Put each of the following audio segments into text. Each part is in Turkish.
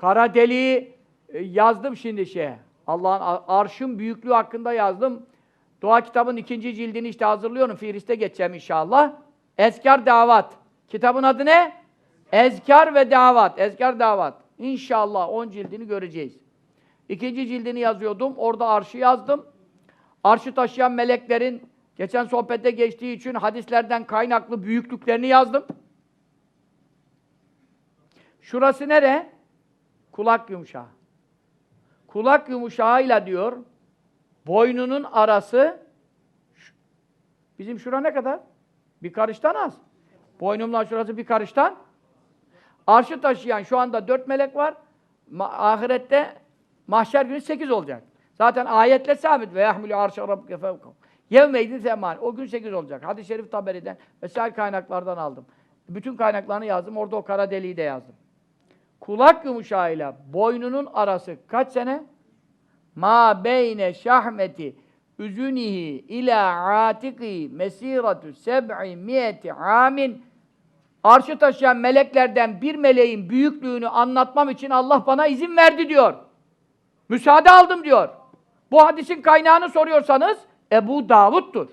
Kara deliği e, yazdım şimdi şeye. Allah'ın arşın büyüklüğü hakkında yazdım. Dua kitabın ikinci cildini işte hazırlıyorum. Fihriste geçeceğim inşallah. Ezkar Davat. Kitabın adı ne? Ezkar ve Davat. Ezkar Davat. İnşallah 10 cildini göreceğiz. İkinci cildini yazıyordum. Orada arşı yazdım. Arşı taşıyan meleklerin geçen sohbette geçtiği için hadislerden kaynaklı büyüklüklerini yazdım. Şurası nere? Kulak yumuşağı. Kulak yumuşağıyla diyor, boynunun arası, bizim şura ne kadar? Bir karıştan az. Boynumla şurası bir karıştan. Arşı taşıyan şu anda dört melek var. Ma- ahirette mahşer günü sekiz olacak. Zaten ayetle sabit ve yahmilu arşa rabbike fevkum. Yevmeydin zeman. O gün sekiz olacak. Hadis-i şerif Taberi'den vesaire kaynaklardan aldım. Bütün kaynaklarını yazdım. Orada o kara deliği de yazdım. Kulak yumuşağıyla boynunun arası kaç sene? Ma beyne şahmeti üzünihi ila atiki mesiratu seb'i miyeti amin Arşı taşıyan meleklerden bir meleğin büyüklüğünü anlatmam için Allah bana izin verdi diyor. Müsaade aldım diyor. Bu hadisin kaynağını soruyorsanız Ebu Davud'dur.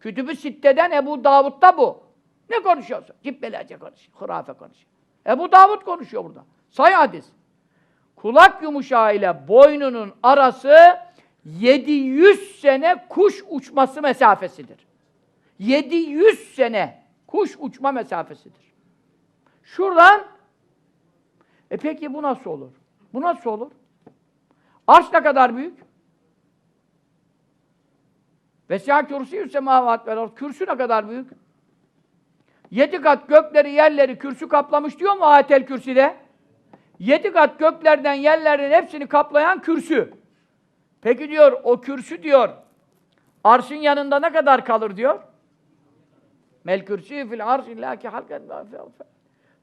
Kütüb-ü Sitte'den Ebu Davud'da bu. Ne konuşuyorsa? Cibbelerce konuşuyor, hurafe konuşuyor. Ebu Davud konuşuyor burada. Say hadis. Kulak yumuşağıyla boynunun arası 700 sene kuş uçması mesafesidir. 700 sene kuş uçma mesafesidir. Şuradan e peki bu nasıl olur? Bu nasıl olur? Arş ne kadar büyük? Vesâ kürsüyü semâvât vel. Kürsü ne kadar büyük? Yedi kat gökleri, yerleri kürsü kaplamış diyor mu ayetel kürsüde? Yedi kat göklerden, yerlerin hepsini kaplayan kürsü. Peki diyor, o kürsü diyor, arşın yanında ne kadar kalır diyor? Mel kürsü fil arş illa ki halken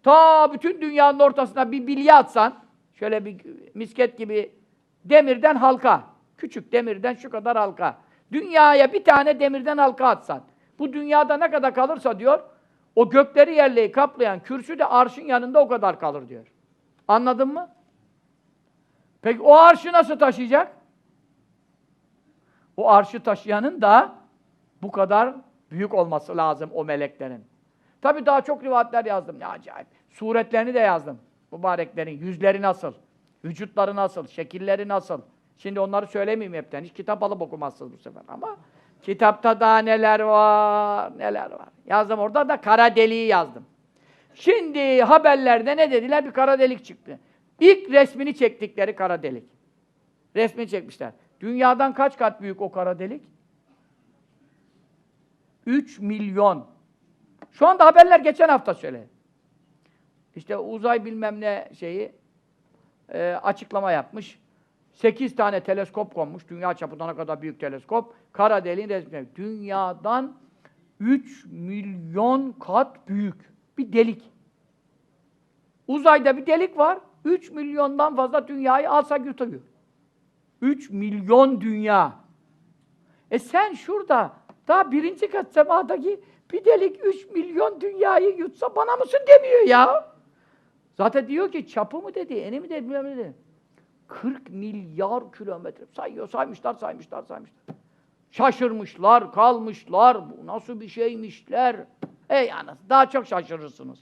Ta bütün dünyanın ortasına bir bilye atsan, şöyle bir misket gibi demirden halka, küçük demirden şu kadar halka. Dünyaya bir tane demirden halka atsan, bu dünyada ne kadar kalırsa diyor, o gökleri yerleyi kaplayan kürsü de arşın yanında o kadar kalır diyor. Anladın mı? Peki o arşı nasıl taşıyacak? O arşı taşıyanın da bu kadar büyük olması lazım o meleklerin. Tabi daha çok rivayetler yazdım. Ne acayip. Suretlerini de yazdım. Mübareklerin. Yüzleri nasıl? Vücutları nasıl? Şekilleri nasıl? Şimdi onları söylemeyeyim hepten. Hiç kitap alıp okumazsınız bu sefer ama kitapta daha neler var, neler var. Yazdım orada da kara deliği yazdım. Şimdi haberlerde ne dediler? Bir kara delik çıktı. İlk resmini çektikleri kara delik. Resmini çekmişler. Dünyadan kaç kat büyük o kara delik? 3 milyon. Şu anda haberler geçen hafta söyledi. İşte uzay bilmem ne şeyi e, açıklama yapmış. 8 tane teleskop konmuş. Dünya çapında ne kadar büyük teleskop. Kara deliğin resmini. Dünyadan 3 milyon kat büyük bir delik. Uzayda bir delik var. 3 milyondan fazla dünyayı alsak yutuyor. 3 milyon dünya. E sen şurada daha birinci kat semadaki bir delik 3 milyon dünyayı yutsa bana mısın demiyor ya. Zaten diyor ki çapı mı dedi, eni mi dedi, bilmem ne dedi. 40 milyar kilometre. Sayıyor, saymışlar, saymışlar, saymışlar. Şaşırmışlar, kalmışlar. Bu nasıl bir şeymişler. Ey anasını, daha çok şaşırırsınız.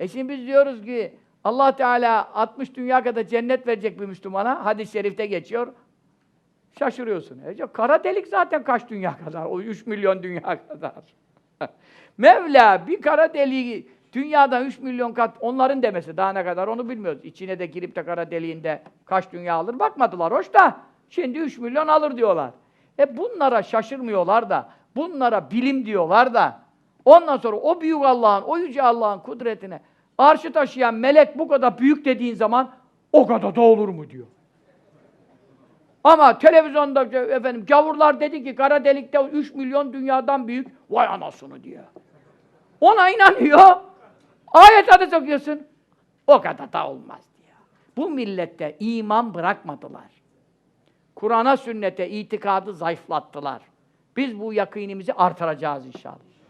E şimdi biz diyoruz ki Allah Teala 60 dünya kadar cennet verecek bir Müslümana. Hadis-i şerifte geçiyor. Şaşırıyorsun. E, kara delik zaten kaç dünya kadar? O 3 milyon dünya kadar. Mevla bir kara deliği dünyadan 3 milyon kat onların demesi daha ne kadar onu bilmiyoruz. İçine de girip de kara deliğinde kaç dünya alır bakmadılar hoş da şimdi 3 milyon alır diyorlar. E bunlara şaşırmıyorlar da bunlara bilim diyorlar da ondan sonra o büyük Allah'ın o yüce Allah'ın kudretine arşı taşıyan melek bu kadar büyük dediğin zaman o kadar da olur mu diyor. Ama televizyonda efendim gavurlar dedi ki kara delikte 3 milyon dünyadan büyük. Vay anasını diyor. Ona inanıyor. Ayet hadis okuyorsun. O kadar da olmaz diyor. Bu millette iman bırakmadılar. Kur'an'a, sünnete, itikadı zayıflattılar. Biz bu yakinimizi artıracağız inşallah.